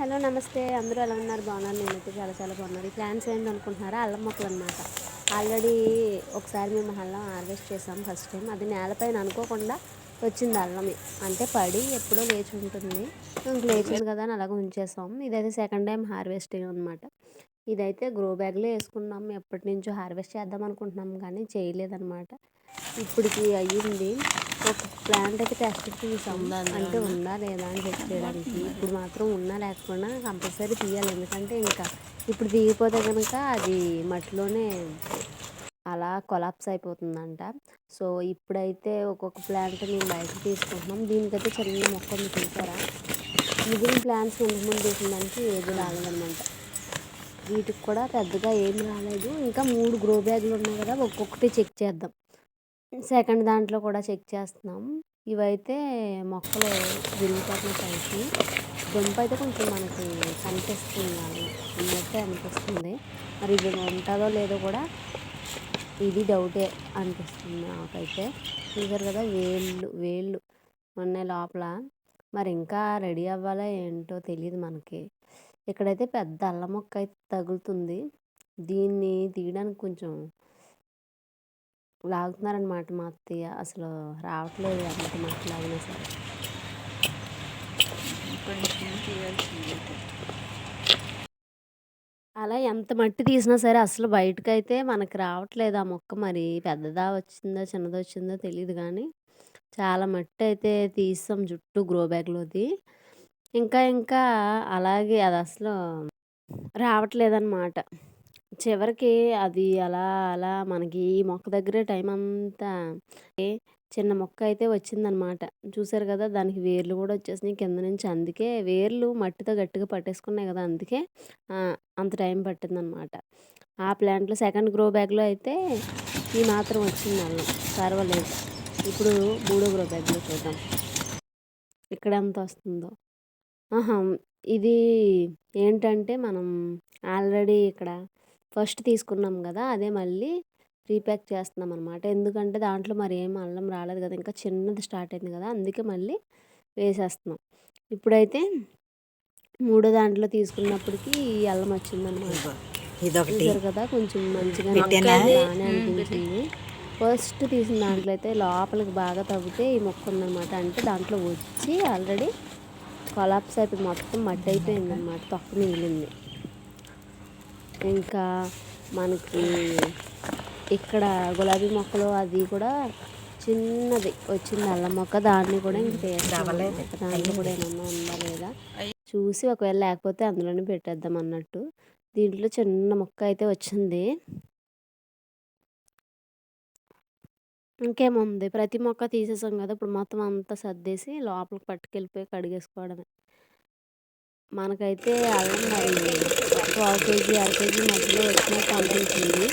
Hello నమస్తే. అందరూ ఎలా ఉన్నారు? బాగున్నారు? నేనైతే చాలా చాలా బాగున్నారు ఈ ప్లాన్స్ ఏంటి అనుకుంటున్నారా అల్లం మొక్కలు అనమాట ఆల్రెడీ ఒకసారి మేము అల్లం హార్వెస్ట్ చేసాం ఫస్ట్ టైం. అది నేలపైన అనుకోకుండా వచ్చింది అల్లం అంటే పడి ఎప్పుడో లేచి ఉంటుంది. ఇంక లేచింది కదా అని అలాగ ఉంచేసాం. ఇదైతే సెకండ్ టైం హార్వెస్టింగ్ అనమాట ఇదైతే గ్రో బ్యాగ్లో వేసుకున్నాం. ఎప్పటి నుంచో హార్వెస్ట్ చేద్దాం అనుకుంటున్నాం కానీ చేయలేదన్నమాట. ఇప్పటికి అయ్యింది. ఒక ప్లాంట్ అయితే టెస్ట్ తీసాం అంటే ఉందా లేదా అని చెక్ చేయడానికి. ఇప్పుడు మాత్రం ఉన్నా లేకపోయినా కంపల్సరీ తీయాలి. ఎందుకంటే ఇంకా ఇప్పుడు తీయకపోతే కనుక అది మట్టిలోనే అలా కొలాప్స్ అయిపోతుందంట. సో ఇప్పుడైతే ఒక్కొక్క ప్లాంట్ మేము బయటకు తీసుకుంటున్నాం. దీనికైతే చిన్న మొక్క ఉంది చూసారా? మిగిలిన ప్లాంట్స్ ఉండమని తీసిన ఏది రాలేదన్నమాట. వీటికి కూడా పెద్దగా ఏం రాలేదు. ఇంకా మూడు గ్రో బ్యాగులు ఉన్నాయి కదా ఒక్కొక్కటి చెక్ చేద్దాం. సెకండ్ దాంట్లో కూడా చెక్ చేస్తున్నాం. ఇవైతే మొక్కలు విరిగిపోతున్న పైకి. దుంప అయితే కొంచెం మనకి కనిపిస్తుంది అన్నట్టే అనిపిస్తుంది. మరి ఇది ఉంటుందో లేదో కూడా ఇది డౌటే అనిపిస్తుంది నాకైతే. చూసారు కదా వేళ్ళు వేళ్ళు ఉన్నాయి లోపల. మరి ఇంకా రెడీ అవ్వాలా ఏంటో తెలియదు మనకి. ఇక్కడైతే పెద్ద అల్లం మొక్క అయితే తగులుతుంది. దీన్ని తీయడానికి కొంచెం లాగుతున్నారనమాట మా అత్తయ్య. అసలు రావట్లేదు అంత మట్టి లాగినా సరే. అలా ఎంత మట్టి తీసినా సరే అసలు బయటకైతే మనకి రావట్లేదు ఆ మొక్క మరి. పెద్దదా వచ్చిందో చిన్నదా వచ్చిందో తెలియదు కానీ చాలా మట్టి అయితే తీసాం జుట్టు గ్రో బ్యాగ్లోది. ఇంకా ఇంకా అలాగే అది అసలు రావట్లేదన్నమాట. చివరికి అది అలా అలా మనకి ఈ మొక్క దగ్గరే టైం అంతా చిన్న మొక్క అయితే వచ్చిందనమాట. చూసారు కదా దానికి వేర్లు కూడా వచ్చేసినాయి. కింద నుంచి అందుకే వేర్లు మట్టితో గట్టిగా పట్టేసుకున్నాయి కదా అందుకే అంత టైం పట్టిందనమాట. ఆ ప్లాంట్లో సెకండ్ గ్రో బ్యాగ్లో అయితే ఈ మాత్రం వచ్చింది అల్లం. పర్వాలేదు. ఇప్పుడు మూడో గ్రో బ్యాగ్లో చూద్దాం. ఇక్కడ ఎంత వస్తుందో. ఆహా ఇది ఏంటంటే మనం ఆల్రెడీ ఇక్కడ ఫస్ట్ తీసుకున్నాం కదా! అదే మళ్ళీ రీప్యాక్ చేస్తున్నాం అనమాట ఎందుకంటే దాంట్లో మరి ఏం అల్లం రాలేదు కదా! ఇంకా చిన్నది స్టార్ట్ అయింది కదా! అందుకే మళ్ళీ వేసేస్తున్నాం. ఇప్పుడైతే మూడో దాంట్లో తీసుకున్నప్పటికి ఈ అల్లం వచ్చిందనమాట ఇదొకటి. కదా! కొంచెం మంచిగా బాగానే అనిపించింది. ఫస్ట్ తీసిన దాంట్లో అయితే లోపలికి బాగా తగ్గితే ఈ మొక్క ఉందన్నమాట. అంటే దాంట్లో వచ్చి ఆల్రెడీ కొలాప్స్ అయిపోయి మొత్తం మట్టి అయిపోయింది అనమాట తొక్క మిగిలింది. ఇంకా మనకి ఇక్కడ గులాబీ మొక్కలు అది కూడా చిన్నది వచ్చింది అల్లం మొక్క. దాన్ని కూడా ఇంక దాంట్లో కూడా ఏమన్నా ఉందా లేదా? చూసి ఒకవేళ లేకపోతే అందులోనే పెట్టేద్దాం అన్నట్టు. దీంట్లో చిన్న మొక్క అయితే వచ్చింది. ఇంకేముంది? ప్రతి మొక్క తీసేసాం కదా ఇప్పుడు మొత్తం అంతా సర్దేసి లోపలికి పట్టుకెళ్ళిపోయి కడిగేసుకోవడమే. మనకైతే అల్లం మరి పావు కేజీ అర కేజీ మధ్యలో వచ్చినట్టు అనిపించింది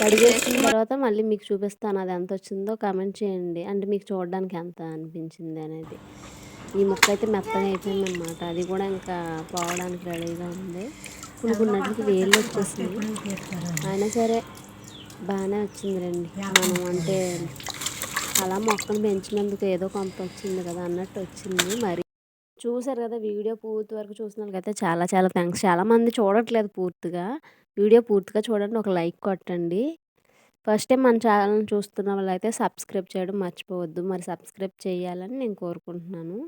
కడిగేసిన తర్వాత మళ్ళీ మీకు చూపిస్తాను అది ఎంత వచ్చిందో కామెంట్ చేయండి. అంటే మీకు చూడడానికి ఎంత అనిపించింది అనేది. ఈ ముక్క అయితే మెత్తగా అయిపోయింది అనమాట అది కూడా ఇంకా పోవడానికి రెడీగా ఉంది. కొనుక్కున్నట్టుకి వేలు వచ్చేసింది అయినా సరే బాగానే వచ్చింది రండి. మనం అంటే అలా మొక్కను పెంచినందుకు ఏదో కొంత వచ్చింది కదా అన్నట్టు వచ్చింది. మరి చూసారు కదా వీడియో పూర్తి వరకు చూసినందుకైతే చాలా చాలా థ్యాంక్స్ చాలామంది చూడట్లేదు పూర్తిగా. వీడియో పూర్తిగా చూడండి ఒక లైక్ కొట్టండి. ఫస్ట్ టైం మన ఛానల్ చూస్తున్న వాళ్ళైతే సబ్స్క్రైబ్ చేయడం మర్చిపోవద్దు. మరి సబ్స్క్రైబ్ చేయాలని నేను కోరుకుంటున్నాను.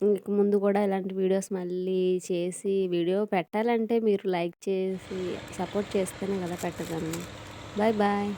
ఇంక ముందు కూడా ఇలాంటి వీడియోస్ మళ్ళీ చేసి వీడియో పెట్టాలంటే మీరు లైక్ చేసి సపోర్ట్ చేస్తేనే కదా పెట్టగలను. Bye bye.